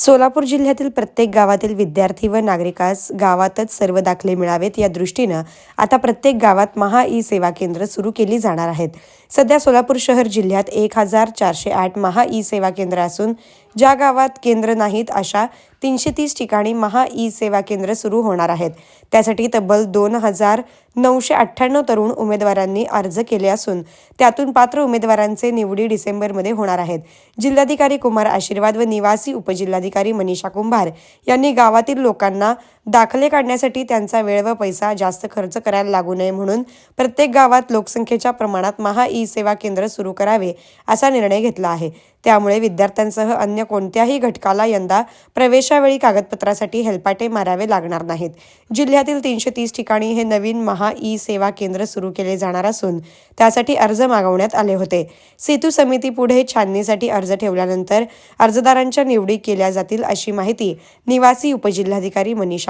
सोलापूर जिल्ह्यातील प्रत्येक गावातील विद्यार्थी व नागरिकास गावातच सर्व दाखले मिळावेत या दृष्टीनं आता प्रत्येक गावात महा ई सेवा केंद्र सुरू केली जाणार आहेत. सध्या सोलापूर शहर जिल्ह्यात एक हजार चारशे आठ महा ई सेवा केंद्र असून ज्या गावात केंद्र नाहीत अशा तीनशे तीस ठिकाणी महा ई सेवा केंद्र सुरू होणार आहेत. त्यासाठी तब्बल दोन हजार नऊशे अठ्ठ्याण्णव तरुण उमेदवारांनी अर्ज केले असून त्यातून पात्र उमेदवारांचे निवडी डिसेंबरमध्ये होणार आहेत. जिल्हाधिकारी कुमार आशीर्वाद व निवासी उपजिल्हाधिकारी मनीषा कुंभार यांनी गावातील लोकांना दाखले काढण्यासाठी त्यांचा वेळ व पैसा जास्त खर्च करायला लागू नये म्हणून प्रत्येक गावात लोकसंख्येच्या प्रमाणात महा ई सेवा केंद्र सुरू करावे असा निर्णय घेतला आहे. त्यामुळे विद्यार्थ्यांसह अन्य कोणत्याही घटकाला यंदा प्रवेशावेळी कागदपत्रासाठी हेलपाटे मारावे लागणार नाहीत. जिल्ह्यातील तीनशे तीस ठिकाणी हे नवीन महा ई सेवा केंद्र सुरू केले जाणार असून त्यासाठी अर्ज मागवण्यात आले होते. सेतू समिती पुढे छाननीसाठी अर्ज ठेवल्यानंतर अर्जदारांच्या निवडी केल्या जातील अशी माहिती निवासी उपजिल्हाधिकारी मनीषा